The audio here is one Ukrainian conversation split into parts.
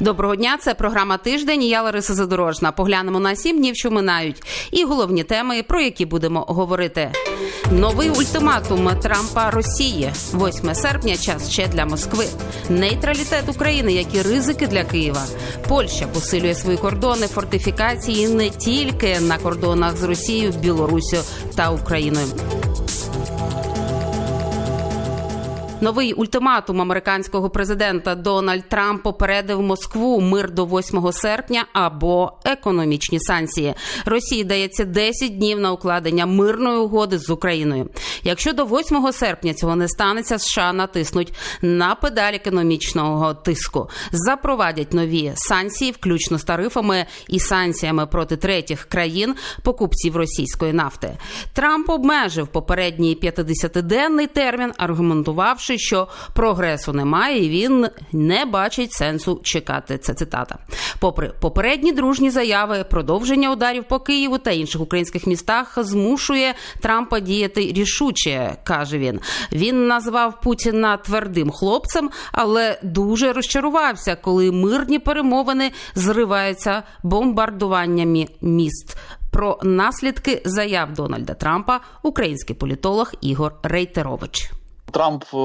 Доброго дня, це програма тиждень. і Я Лариса Задорожна. Поглянемо на сім днів, що минають, і головні теми, про які будемо говорити. Новий ультиматум Трампа Росії. 8 серпня. Час ще для Москви. Нейтралітет України. Які ризики для Києва? Польща посилює свої кордони, фортифікації не тільки на кордонах з Росією, Білоруссю та Україною. Новий ультиматум американського президента Дональд Трамп попередив Москву мир до 8 серпня або економічні санкції. Росії дається 10 днів на укладення мирної угоди з Україною. Якщо до 8 серпня цього не станеться, США натиснуть на педаль економічного тиску, запровадять нові санкції, включно з тарифами і санкціями проти третіх країн покупців російської нафти. Трамп обмежив попередній 50-денний термін, аргументувавши, що прогресу немає, і він не бачить сенсу чекати. Це цитата. Попри попередні дружні заяви, продовження ударів по Києву та інших українських містах змушує Трампа діяти рішуче, каже він. Він назвав Путіна твердим хлопцем, але дуже розчарувався, коли мирні перемовини зриваються бомбардуваннями міст. Про наслідки заяв Дональда Трампа український політолог Ігор Рейтерович. Трамп, е,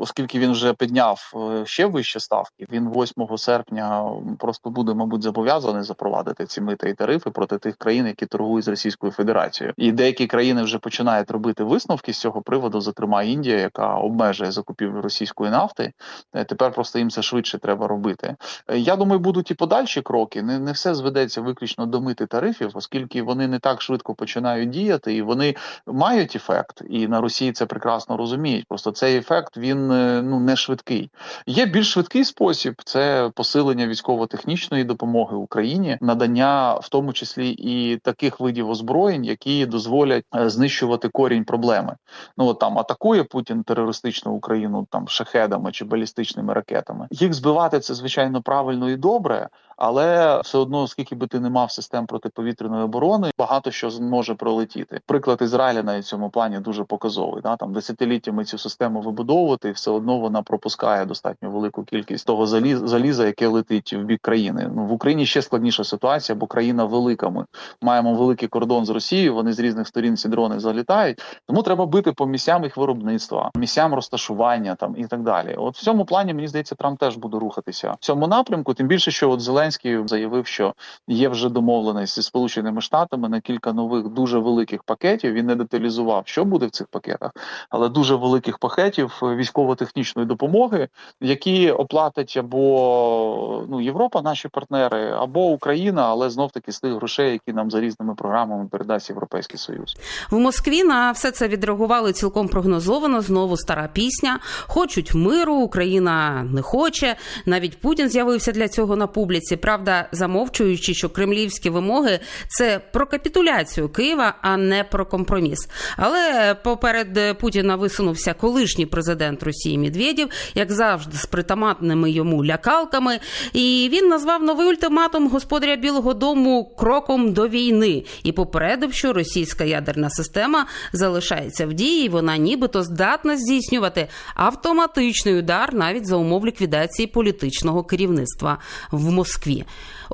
оскільки він вже підняв е, ще вищі ставки, він 8 серпня просто буде, мабуть, зобов'язаний запровадити ці мита і тарифи проти тих країн, які торгують з Російською Федерацією. І деякі країни вже починають робити висновки з цього приводу, зокрема Індія, яка обмежує закупівлю російської нафти. Е, Тепер просто їм це швидше треба робити. Я думаю, будуть і подальші кроки. Не, не все зведеться виключно до мити тарифів, оскільки вони не так швидко починають діяти, і вони мають ефект. І на Росії це прекрасно розуміють. Просто цей ефект він ну не швидкий. Є більш швидкий спосіб це посилення військово-технічної допомоги Україні, надання в тому числі і таких видів озброєнь, які дозволять знищувати корінь проблеми. Ну от там атакує Путін терористичну Україну там шахедами чи балістичними ракетами. Їх збивати це звичайно правильно і добре. Але все одно, скільки би ти не мав систем протиповітряної оборони, багато що зможе пролетіти. Приклад Ізраїля на цьому плані дуже показовий. Да? Там десятиліттями цю систему вибудовувати, і все одно вона пропускає достатньо велику кількість того заліза, яке летить в бік країни. Ну в Україні ще складніша ситуація, бо країна велика. Ми маємо великий кордон з Росією. Вони з різних сторін ці дрони залітають. Тому треба бити по місцям їх виробництва, місцям розташування там і так далі. От в цьому плані мені здається, Трамп теж буде рухатися в цьому напрямку. Тим більше, що от Зеленський заявив, що є вже домовленість зі сполученими штатами на кілька нових дуже великих пакетів. Він не деталізував, що буде в цих пакетах, але дуже великих пакетів військово-технічної допомоги, які оплатить або ну Європа, наші партнери, або Україна, але знов таки з тих грошей, які нам за різними програмами передасть Європейський Союз. В Москві на все це відреагували цілком прогнозовано. Знову стара пісня. Хочуть миру, Україна не хоче. Навіть Путін з'явився для цього на публіці. Правда, замовчуючи, що кремлівські вимоги це про капітуляцію Києва, а не про компроміс. Але поперед Путіна висунувся колишній президент Росії Медведєв, як завжди, з притаманними йому лякалками. І він назвав новий ультиматум господаря Білого Дому кроком до війни і попередив, що російська ядерна система залишається в дії. Вона нібито здатна здійснювати автоматичний удар навіть за умов ліквідації політичного керівництва в Москві. que.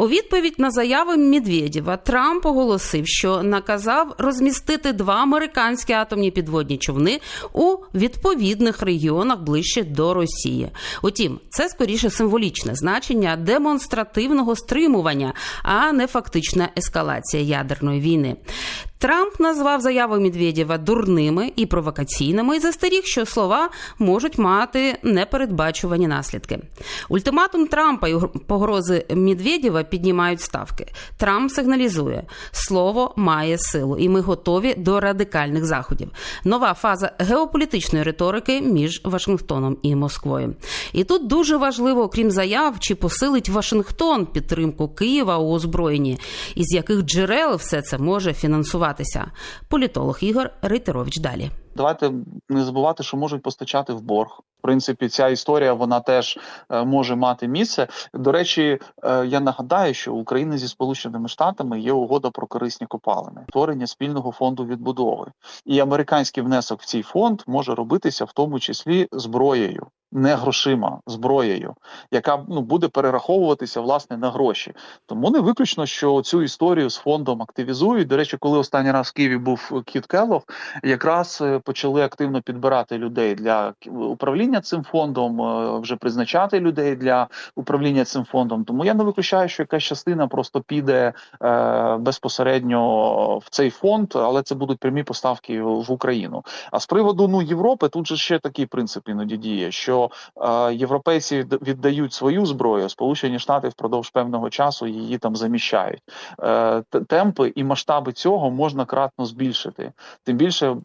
У відповідь на заяви Медведєва Трамп оголосив, що наказав розмістити два американські атомні підводні човни у відповідних регіонах ближче до Росії. Утім, це скоріше символічне значення демонстративного стримування, а не фактична ескалація ядерної війни. Трамп назвав заяви Медведєва дурними і провокаційними і застеріг, що слова можуть мати непередбачувані наслідки. Ультиматум Трампа і погрози Медведєва піднімають ставки. Трамп сигналізує, слово має силу, і ми готові до радикальних заходів. Нова фаза геополітичної риторики між Вашингтоном і Москвою. І тут дуже важливо, окрім заяв, чи посилить Вашингтон підтримку Києва у озброєнні, із яких джерел все це може фінансувати. Політолог Ігор Рейтерович далі. Давайте не забувати, що можуть постачати в борг. В принципі, ця історія вона теж е, може мати місце. До речі, е, я нагадаю, що Україна зі Сполученими Штатами є угода про корисні копалини, створення спільного фонду відбудови, і американський внесок в цей фонд може робитися в тому числі зброєю. Не грошима, зброєю, яка ну буде перераховуватися власне на гроші. Тому не виключно, що цю історію з фондом активізують. До речі, коли останній раз в Києві був Кіт Келлог, якраз е, почали активно підбирати людей для управління цим фондом, е, вже призначати людей для управління цим фондом. Тому я не виключаю, що якась частина просто піде е, безпосередньо в цей фонд, але це будуть прямі поставки в Україну. А з приводу ну Європи, тут же ще такий принцип іноді діє, що е, європейці віддають свою зброю, Сполучені Штати впродовж певного часу її там заміщають. Е, темпи і масштаби цього можна кратно збільшити. Тим більше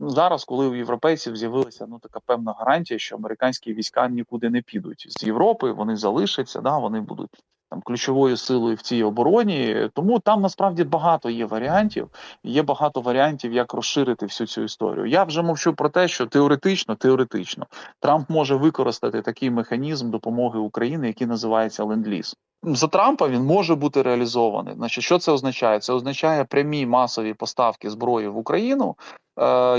зараз, коли у європейців з'явилася ну така певна гарантія, що американські війська нікуди не підуть з Європи, вони залишаться, да вони будуть. Там ключовою силою в цій обороні, тому там насправді багато є варіантів. Є багато варіантів, як розширити всю цю історію. Я вже мовчу про те, що теоретично, теоретично Трамп може використати такий механізм допомоги Україні, який називається ленд-ліз. За Трампа він може бути реалізований. Значить, що це означає? Це означає прямі масові поставки зброї в Україну,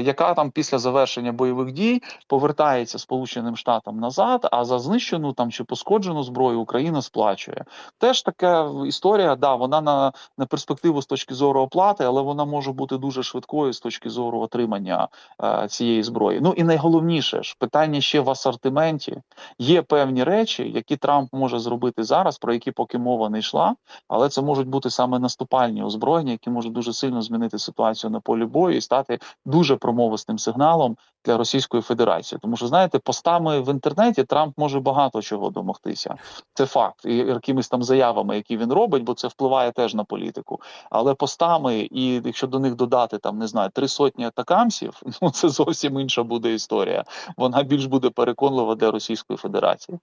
яка там після завершення бойових дій повертається Сполученим Штатам назад. А за знищену там чи пошкоджену зброю Україна сплачує. Теж така історія. Да, вона на, на перспективу з точки зору оплати, але вона може бути дуже швидкою з точки зору отримання е, цієї зброї. Ну і найголовніше ж питання ще в асортименті. Є певні речі, які Трамп може зробити зараз, про які поки мова не йшла, але це можуть бути саме наступальні озброєння, які можуть дуже сильно змінити ситуацію на полі бою і стати дуже промовистим сигналом для Російської Федерації. Тому що знаєте, постами в інтернеті Трамп може багато чого домогтися. Це факт, і якимись там заявами, які він робить, бо це впливає теж на політику. Але постами, і якщо до них додати там не знаю три сотні атакамсів, ну це зовсім інша буде історія. Вона більш буде переконлива для Російської Федерації.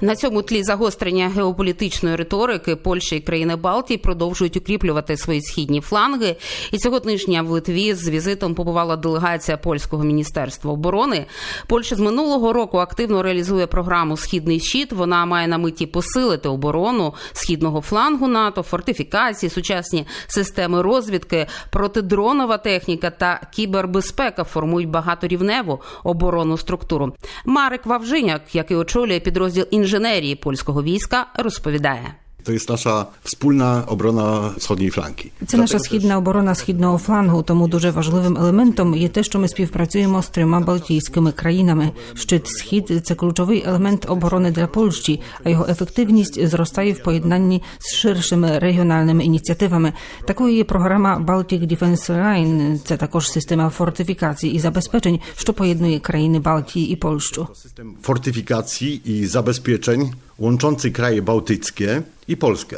На цьому тлі загострення геополітичної риторики Польща і країни Балтії продовжують укріплювати свої східні фланги. І цього тижня в Литві з візитом побувала делегація польського міністерства оборони. Польща з минулого року активно реалізує програму Східний щит. Вона має на меті посилити оборону східного флангу НАТО, фортифікації, сучасні системи розвідки, протидронова техніка та кібербезпека формують багаторівневу оборонну структуру. Марик Вавжиняк, який очолює підрозділ інженерії польського війська, розповідає. To jest nasza wspólna obrona wschodniej flanki. Це наша східна оборона східного флангу. Тому дуже важливим елементом є те, що ми співпрацюємо з трьома балтійськими країнами. Щит схід це ключовий елемент оборони для Польщі, а його ефективність зростає в поєднанні з ширшими регіональними ініціативами. Такою є програма Baltic Defense Line. Це також система фортифікацій і забезпечень, що поєднує країни Балтії і Польщу. System fortyfikacji i zabezpieczeń łączący kraje bałtyckie i Польське.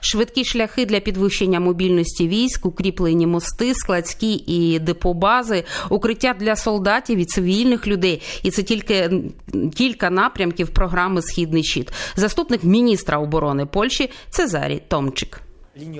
Швидкі шляхи для підвищення мобільності військ, укріплені мости, складські і депобази, укриття для солдатів і цивільних людей. І це тільки кілька напрямків програми Східний щит. Заступник міністра оборони Польщі Цезарій Томчик.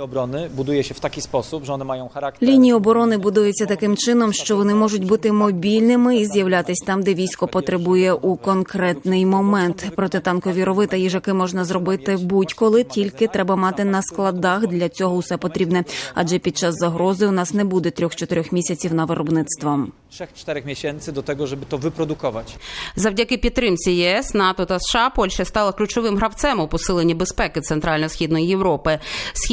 Obrony buduje się w taki sposób, że one mają charakter. Лінії оборони будуються таким чином, що вони можуть бути мобільними і з'являтись там, де військо потребує у конкретний момент. Протитанкові рови та їжаки можна зробити будь-коли, тільки треба мати на складах для цього усе потрібне. Адже під час загрози у нас не буде трьох-чотирьох місяців на виробництво. 3-4 miesięcy do tego, żeby to wyprodukować. Завдяки підтримці ЄС, НАТО та США Польща стала ключовим гравцем у посиленні безпеки Центрально-східної Європи.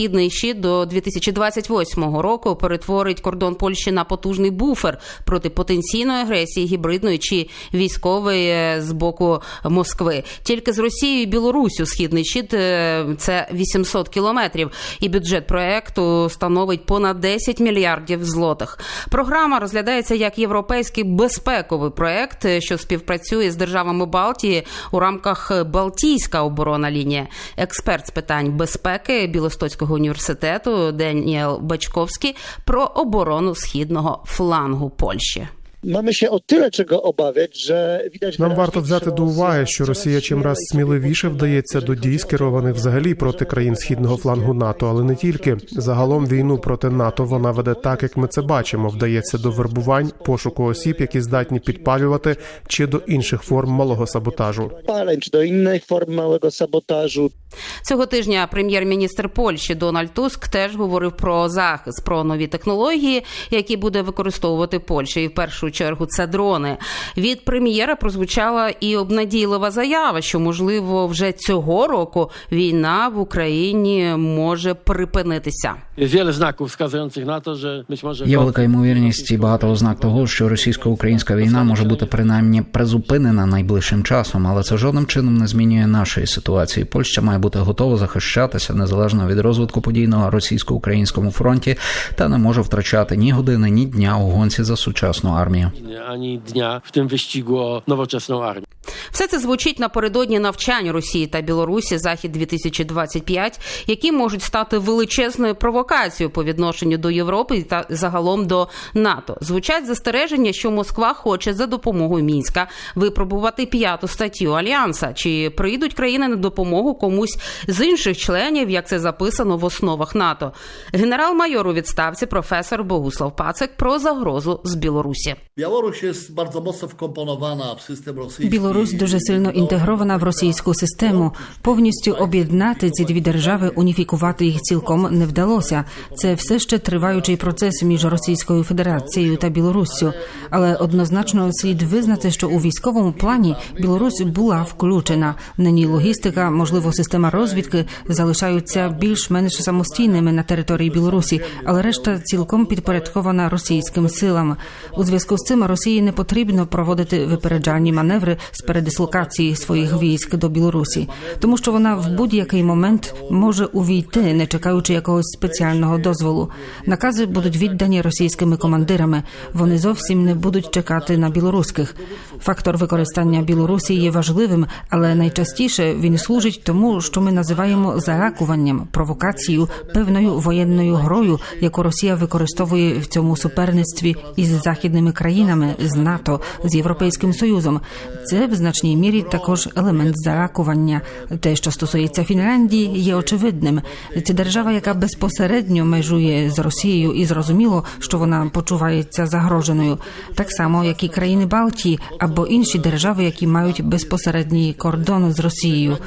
Східний щит до 2028 року перетворить кордон Польщі на потужний буфер проти потенційної агресії, гібридної чи військової е, з боку Москви. Тільки з Росією і Білоруссю східний щит е, це 800 кілометрів, і бюджет проекту становить понад 10 мільярдів злотих. Програма розглядається як європейський безпековий проект, е, що співпрацює з державами Балтії у рамках Балтійська оборона лінія. Експерт з питань безпеки Білостоцького університету Деніел Бачковський про оборону східного флангу Польщі. Mamy się o tyle czego obawiać, że widać Нам варто взяти до уваги, що Росія чимраз сміливіше вдається до дій, скерованих взагалі проти країн східного флангу НАТО, але не тільки загалом війну проти НАТО вона веде так, як ми це бачимо. Вдається до вербувань, пошуку осіб, які здатні підпалювати, чи до інших форм малого саботажу. czy do innych form małego sabotażu. Цього тижня прем'єр-міністр Польщі Дональд Туск теж говорив про захист, про нові технології, які буде використовувати Польща, і в першу першу чергу це дрони. Від прем'єра прозвучала і обнадійлива заява, що можливо вже цього року війна в Україні може припинитися. Є велика ймовірність і багато ознак того, що російсько-українська війна може бути принаймні призупинена найближчим часом, але це жодним чином не змінює нашої ситуації. Польща має бути готова захищатися незалежно від розвитку подій на російсько-українському фронті та не може втрачати ні години, ні дня у гонці за сучасну армію. Ani dnia w tym wyścigu o nowoczesną armię. Все це звучить напередодні навчань Росії та Білорусі Захід 2025 які можуть стати величезною провокацією по відношенню до Європи та загалом до НАТО. Звучать застереження, що Москва хоче за допомогою мінська випробувати п'яту статтю альянса. Чи прийдуть країни на допомогу комусь з інших членів, як це записано в основах НАТО? Генерал-майор у відставці професор Богуслав Пацик про загрозу з Білорусі. Białoruś jest bardzo mocno wkomponowana w system rosyjski. Білорусь дуже сильно інтегрована в російську систему. Повністю об'єднати ці дві держави, уніфікувати їх цілком не вдалося. Це все ще триваючий процес між Російською Федерацією та Білоруссю. Але однозначно слід визнати, що у військовому плані Білорусь була включена. Нині логістика, можливо, система розвідки залишаються більш-менш самостійними на території Білорусі, але решта цілком підпорядкована російським силам. У зв'язку з цим Росії не потрібно проводити випереджальні маневри з передислокації своїх військ до Білорусі, тому що вона в будь-який момент може увійти, не чекаючи якогось спеціального дозволу. Накази будуть віддані російськими командирами. Вони зовсім не будуть чекати на білоруських. Фактор використання Білорусі є важливим, але найчастіше він служить тому, що ми називаємо залякуванням, провокацією, певною воєнною грою, яку Росія використовує в цьому суперництві із західними країнами, з НАТО, з Європейським Союзом. Це в значній мірі також елемент залякування. Те, що стосується Фінляндії, є очевидним. Це держава, яка безпосередньо межує з Росією, і зрозуміло, що вона почувається загроженою, так само як і країни Балтії або інші держави, які мають безпосередній кордон з Росією.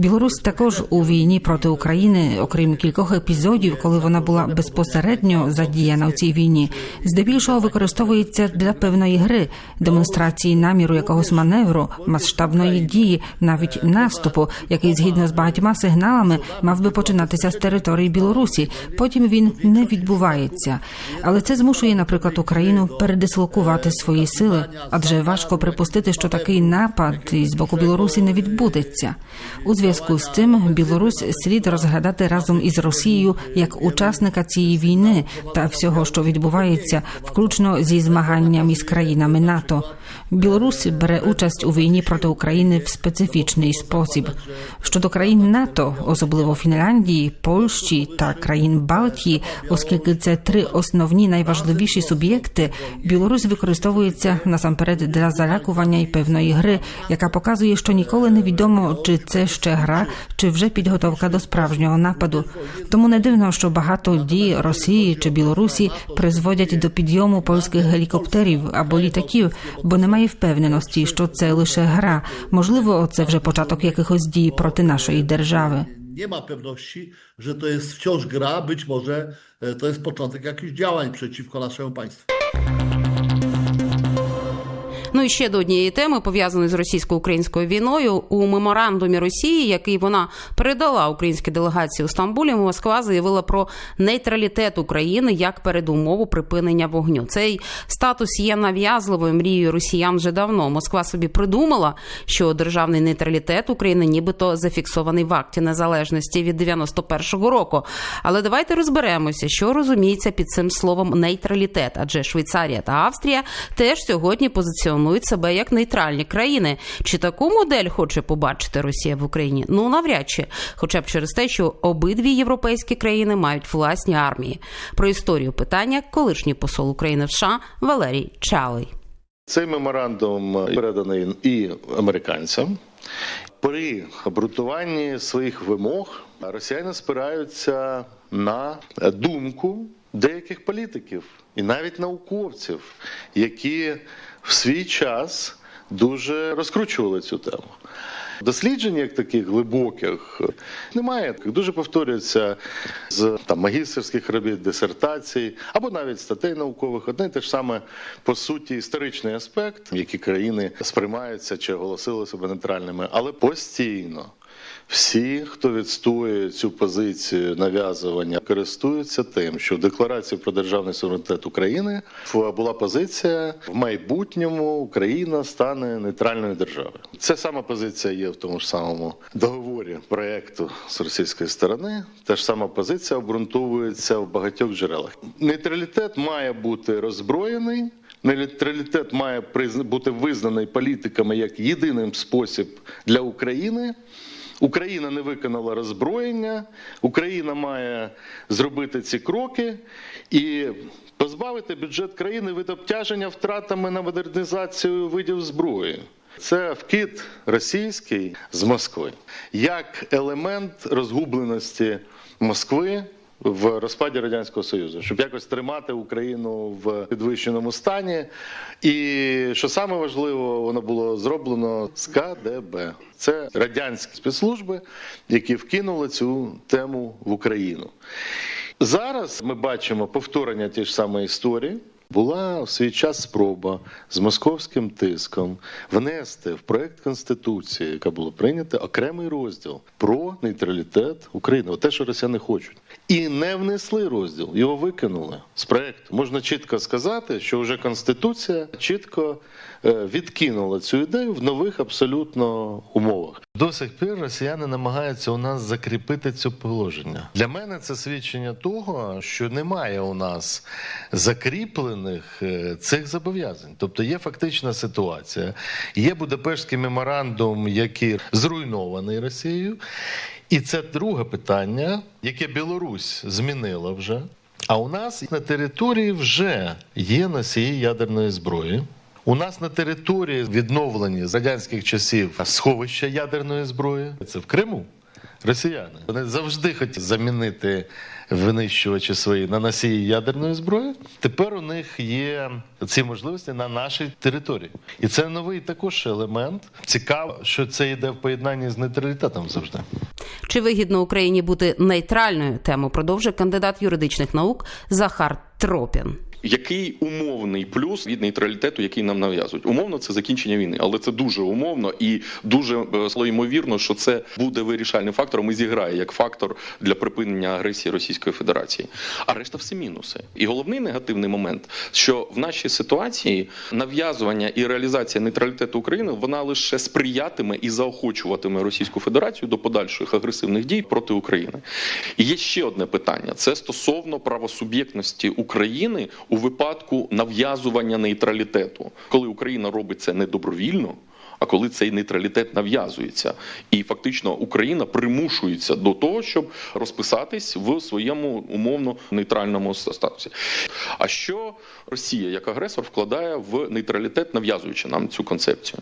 Білорусь також у війні проти України, окрім кількох епізодів, коли вона була безпосередньо задіяна у цій війні, здебільшого використовується для певної гри, демонстрації наміру якогось маневру, масштабної дії, навіть наступу, який згідно з багатьма сигналами мав би починатися з території Білорусі. Потім він не відбувається. Але це змушує, наприклад, Україну передислокувати свої сили, адже важко припустити, що такий напад із боку Білорусі не відбудеться. У зв'язку з цим Білорусь слід розглядати разом із Росією як учасника цієї війни та всього, що відбувається, включно зі змаганнями з країнами НАТО. Білорусь бере участь у війні проти України в специфічний спосіб. Щодо країн НАТО, особливо Фінляндії, Польщі та країн Балтії, оскільки це три основні найважливіші суб'єкти, Білорусь використовується насамперед для залякування і певної гри, яка показує, що ніколи не відомо, чи це ще гра, чи вже підготовка до справжнього нападу. Тому не дивно, що багато дій Росії чи Білорусі призводять до підйому польських гелікоптерів або літаків, бо немає впевненості, що це лише гра. Можливо, це вже початок якихось дій проти нашої держави. Nie ma pewności, że to jest wciąż gra, być może e, to jest początek jakichś działań przeciwko naszemu państwu. Ну і ще до однієї теми пов'язаної з російсько-українською війною у меморандумі Росії, який вона передала українській делегації у Стамбулі. Москва заявила про нейтралітет України як передумову припинення вогню. Цей статус є нав'язливою мрією росіян вже давно. Москва собі придумала, що державний нейтралітет України, нібито зафіксований в акті незалежності від 91-го року. Але давайте розберемося, що розуміється під цим словом нейтралітет, адже Швейцарія та Австрія теж сьогодні позиціонують себе як нейтральні країни. Чи таку модель хоче побачити Росія в Україні? Ну навряд чи, хоча б через те, що обидві європейські країни мають власні армії. Про історію питання колишній посол України в США Валерій Чалий. Цей меморандум переданий і американцям. При обґрунтуванні своїх вимог росіяни спираються на думку деяких політиків і навіть науковців, які в свій час дуже розкручували цю тему. Досліджень як таких глибоких немає. Дуже повторюється з там магістерських робіт, дисертацій або навіть статей наукових. Одне те ж саме по суті історичний аспект, які країни сприймаються чи оголосили себе нейтральними, але постійно. Всі, хто відстоює цю позицію нав'язування, користуються тим, що в декларації про державний суверенітет України була позиція в майбутньому Україна стане нейтральною державою. Це сама позиція є в тому ж самому договорі проекту з російської сторони. Та ж сама позиція обґрунтовується в багатьох джерелах. Нейтралітет має бути роззброєний. Нейтралітет має бути визнаний політиками як єдиним спосіб для України. Україна не виконала роззброєння, Україна має зробити ці кроки і позбавити бюджет країни від обтяження втратами на модернізацію видів зброї. Це вкид російський з Москви як елемент розгубленості Москви в розпаді радянського союзу, щоб якось тримати Україну в підвищеному стані. І що саме важливо, воно було зроблено з КДБ. Це радянські спецслужби, які вкинули цю тему в Україну. Зараз ми бачимо повторення тієї ж самої історії. Була в свій час спроба з московським тиском внести в проект конституції, яка була прийнята, окремий розділ про нейтралітет України, те, що росіяни хочуть, і не внесли розділ, його викинули з проекту. Можна чітко сказати, що вже конституція чітко е, відкинула цю ідею в нових абсолютно умовах. До сих пір росіяни намагаються у нас закріпити це положення. Для мене це свідчення того, що немає у нас закріплених е, цих зобов'язань. Тобто є фактична ситуація, є Будапештський меморандум, який зруйнований Росією. І це друге питання, яке Білорусь змінила вже. А у нас на території вже є носії ядерної зброї. У нас на території відновлені з радянських часів сховища ядерної зброї. Це в Криму. Росіяни вони завжди хотіли замінити винищувачі свої на носії ядерної зброї. Тепер у них є ці можливості на нашій території, і це новий також елемент. Цікаво, що це йде в поєднанні з нейтралітетом завжди. Чи вигідно Україні бути нейтральною? Тему продовжує кандидат юридичних наук Захар Тропін. Який умовний плюс від нейтралітету, який нам нав'язують? Умовно, це закінчення війни, але це дуже умовно і дуже е, ймовірно, що це буде вирішальним фактором і зіграє як фактор для припинення агресії Російської Федерації. А решта все мінуси. І головний негативний момент, що в нашій ситуації нав'язування і реалізація нейтралітету України вона лише сприятиме і заохочуватиме Російську Федерацію до подальших агресивних дій проти України. І є ще одне питання: це стосовно правосуб'єктності України у випадку нав'язування нейтралітету, коли Україна робить це недобровільно. А коли цей нейтралітет нав'язується, і фактично Україна примушується до того, щоб розписатись в своєму умовно нейтральному статусі. А що Росія як агресор вкладає в нейтралітет, нав'язуючи нам цю концепцію?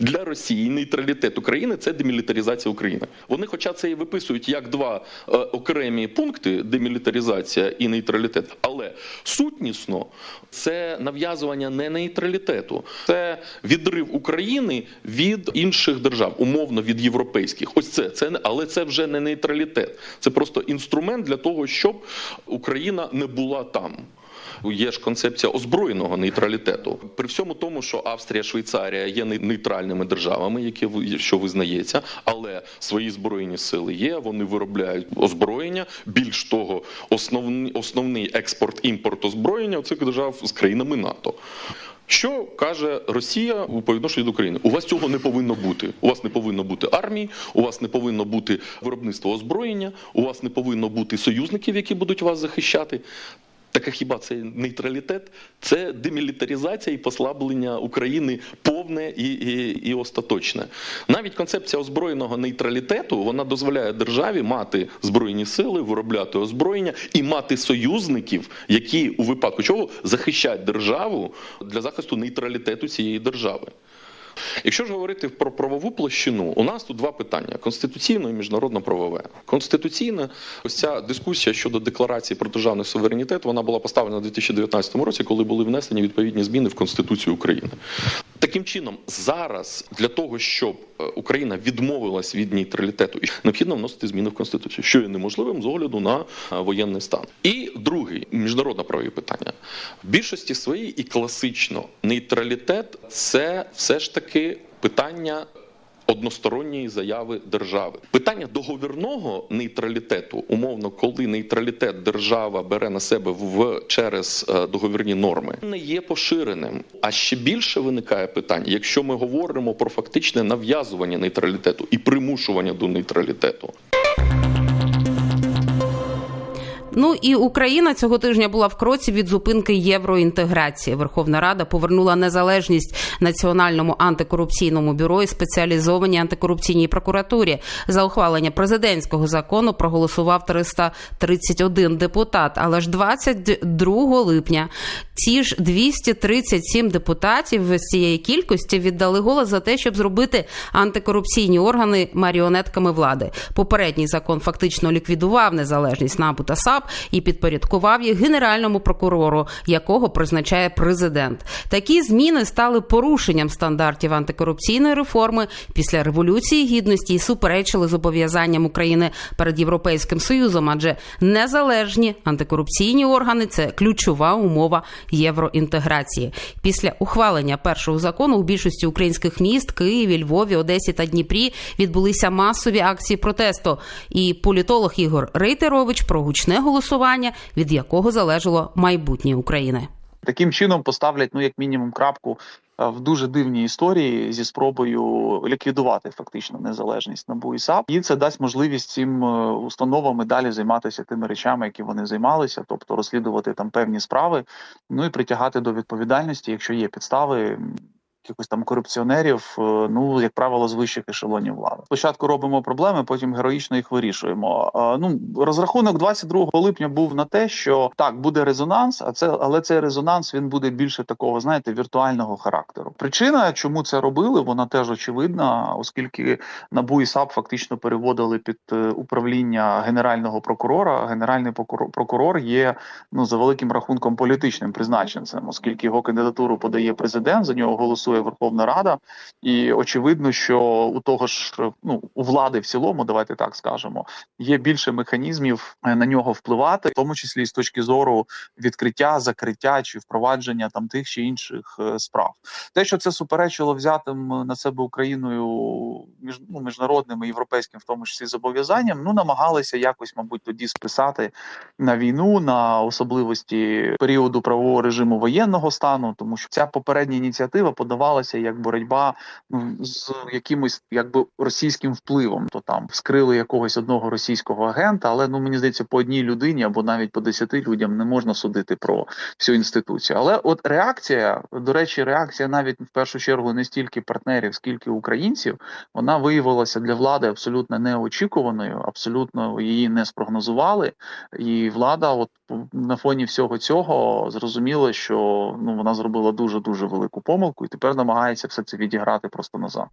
Для Росії нейтралітет України це демілітаризація України. Вони, хоча це і виписують як два е, окремі пункти демілітаризація і нейтралітет, але сутнісно це нав'язування не нейтралітету, це відрив України від інших держав, умовно від європейських. Ось це це але це вже не нейтралітет. Це просто інструмент для того, щоб Україна не була там. Є ж концепція озброєного нейтралітету. При всьому тому, що Австрія, Швейцарія є нейтральними державами, які що визнається, але свої збройні сили є. Вони виробляють озброєння. Більш того, основний, основний експорт-імпорт озброєння у цих держав з країнами НАТО. Що каже Росія у відношенню до України? У вас цього не повинно бути. У вас не повинно бути армії, у вас не повинно бути виробництво озброєння, у вас не повинно бути союзників, які будуть вас захищати. Так а хіба це нейтралітет? Це демілітаризація і послаблення України повне і, і, і остаточне. Навіть концепція озброєного нейтралітету вона дозволяє державі мати збройні сили, виробляти озброєння і мати союзників, які у випадку чого захищають державу для захисту нейтралітету цієї держави. Якщо ж говорити про правову площину, у нас тут два питання: конституційно і міжнародно-правове. Конституційна ось ця дискусія щодо декларації про державний суверенітет, вона була поставлена у 2019 році, коли були внесені відповідні зміни в Конституцію України. Таким чином, зараз для того, щоб е, Україна відмовилась від нейтралітету, необхідно вносити зміни в конституцію, що є неможливим з огляду на е, воєнний стан. І другий міжнародно правові питання в більшості своїй і класично нейтралітет це все ж таки питання. Односторонньої заяви держави питання договірного нейтралітету, умовно, коли нейтралітет держава бере на себе в через е, договірні норми, не є поширеним. А ще більше виникає питання, якщо ми говоримо про фактичне нав'язування нейтралітету і примушування до нейтралітету. Ну і Україна цього тижня була в кроці від зупинки євроінтеграції. Верховна Рада повернула незалежність Національному антикорупційному бюро і спеціалізованій антикорупційній прокуратурі. За ухвалення президентського закону проголосував 331 депутат. Але ж 22 липня ці ж 237 депутатів з цієї кількості віддали голос за те, щоб зробити антикорупційні органи маріонетками влади. Попередній закон фактично ліквідував незалежність НАБУ та САП і підпорядкував їх генеральному прокурору, якого призначає президент. Такі зміни стали порушенням стандартів антикорупційної реформи після революції гідності і суперечили зобов'язанням України перед європейським союзом, адже незалежні антикорупційні органи це ключова умова євроінтеграції. Після ухвалення першого закону у більшості українських міст Києві, Львові, Одесі та Дніпрі відбулися масові акції протесту. І політолог Ігор Рейтерович про гучне голосування, від якого залежало майбутнє України. Таким чином поставлять ну як мінімум крапку е, в дуже дивній історії зі спробою ліквідувати фактично незалежність НАБУ і САП. І це дасть можливість цим е, установам і далі займатися тими речами, які вони займалися, тобто розслідувати там певні справи, ну і притягати до відповідальності, якщо є підстави. Якихось там корупціонерів, е, ну як правило, з вищих ешелонів влади. Спочатку робимо проблеми, потім героїчно їх вирішуємо. Ну розрахунок 22 липня був на те, що так буде резонанс, а це але цей резонанс він буде більше такого, знаєте, віртуального характеру. Причина, чому це робили, вона теж очевидна, оскільки НАБУ і САП фактично переводили під е, управління генерального прокурора. Генеральний прокурор є ну за великим рахунком політичним призначенцем, оскільки його кандидатуру подає президент, за нього голосує Верховна Рада, і очевидно, що у того ж ну у влади в цілому, давайте так скажемо, є більше механізмів е, на нього впливати, в тому числі з точки зору відкриття, закриття чи впровадження там тих чи інших е, справ. Те, що це суперечило взятим на себе Україною між ну, міжнародним і європейським, в тому числі зобов'язанням, ну намагалися якось, мабуть, тоді списати на війну, на особливості періоду правового режиму воєнного стану, тому що ця попередня ініціатива подавалася як боротьба з якимось якби російським впливом. То там вскрили якогось одного російського агента, але ну мені здається, по одній людині або навіть по десяти людям не можна судити про всю інституцію. Але от реакція, до речі, реакція навіть в першу чергу не стільки партнерів, скільки українців, вона виявилася для влади абсолютно неочікуваною, абсолютно її не спрогнозували. І влада, от на фоні всього цього, зрозуміла, що ну вона зробила дуже дуже велику помилку, і тепер намагається все це відіграти просто назад.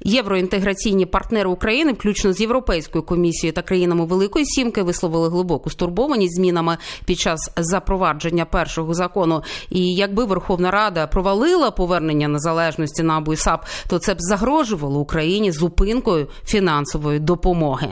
Євроінтеграційні партнери України, включно з Європейською комісією та країнами Великої Сімки, висловили глибоку стурбованість змінами під час запровадження першого закону. І якби Верховна Рада провалила повернення незалежності НАБУ і САП, то це б загрожувало Україні зупинкою фінансової допомоги.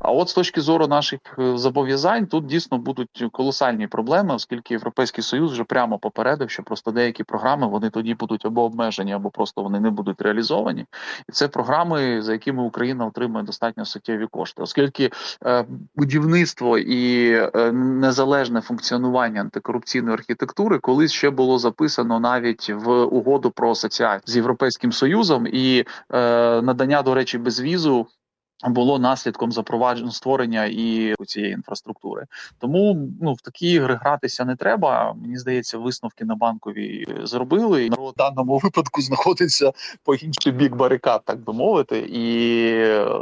А от з точки зору наших е, зобов'язань, тут дійсно будуть колосальні проблеми, оскільки Європейський Союз вже прямо попередив, що просто деякі програми вони тоді будуть або обмежені, або просто вони не будуть реалізовані. І це програми, за якими Україна отримує достатньо суттєві кошти, оскільки е, будівництво і е, незалежне функціонування антикорупційної архітектури колись ще було записано навіть в угоду про асоціацію з європейським союзом і надання, до речі, безвізу було наслідком запровадження створення і цієї інфраструктури. Тому ну в такі ігри гратися не треба. Мені здається, висновки на банковій зробили. Народ в даному випадку знаходиться по інший бік барикад, так би мовити, і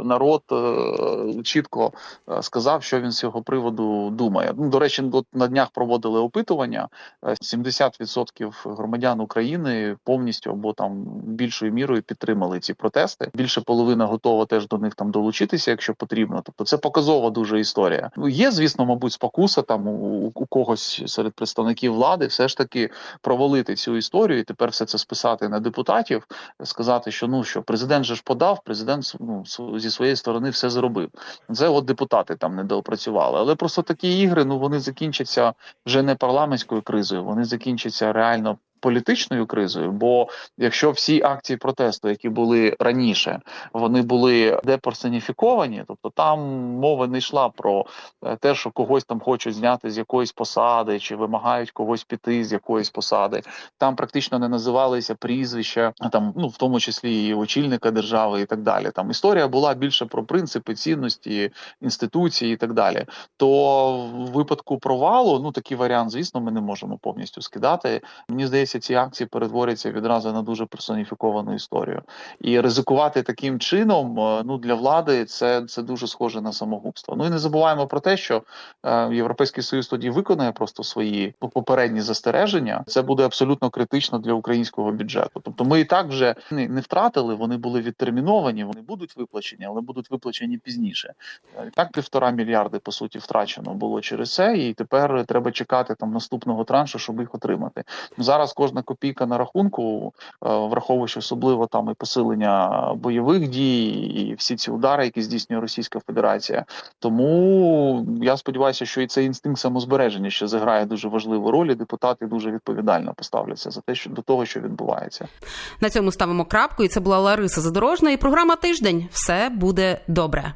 народ е, чітко е, сказав, що він з цього приводу думає. Ну до речі, от на днях проводили опитування. Е, 70% громадян України повністю або там більшою мірою підтримали ці протести. Більше половина готова теж до них там долучитися долучитися, якщо потрібно. Тобто це показова дуже історія. Ну є, звісно, мабуть, спокуса там у, у когось серед представників влади, все ж таки провалити цю історію і тепер все це списати на депутатів, сказати, що ну що президент же ж подав, президент ну, зі своєї сторони все зробив. Це от депутати там не доопрацювали. Але просто такі ігри ну вони закінчаться вже не парламентською кризою, вони закінчаться реально. Політичною кризою, бо якщо всі акції протесту, які були раніше, вони були деперсоніфіковані, тобто там мова не йшла про е, те, що когось там хочуть зняти з якоїсь посади, чи вимагають когось піти з якоїсь посади. Там практично не називалися прізвища, там, ну в тому числі і очільника держави, і так далі. Там історія була більше про принципи, цінності, інституції і так далі. То в випадку провалу, ну такий варіант, звісно, ми не можемо повністю скидати. Мені здається, ці акції перетворяться відразу на дуже персоніфіковану історію. І ризикувати таким чином, е, ну для влади це, це дуже схоже на самогубство. Ну і не забуваємо про те, що е, Європейський Союз тоді виконає просто свої попередні застереження. Це буде абсолютно критично для українського бюджету. Тобто, ми і так вже не, втратили, вони були відтерміновані, вони будуть виплачені, але будуть виплачені пізніше. Е, так півтора мільярди по суті втрачено було через це, і тепер треба чекати там наступного траншу, щоб їх отримати. Зараз кожна копійка на рахунку, е, враховуючи особливо там і посилення бойових дій, і всі ці удари, які здійснює Російська Федерація. Тому я сподіваюся, що і цей інстинкт самозбереження ще зіграє дуже важливу роль. і Депутати дуже відповідально поставляться за те, що до того, що відбувається. На цьому ставимо крапку. І це була Лариса Задорожна і програма Тиждень. Все буде добре.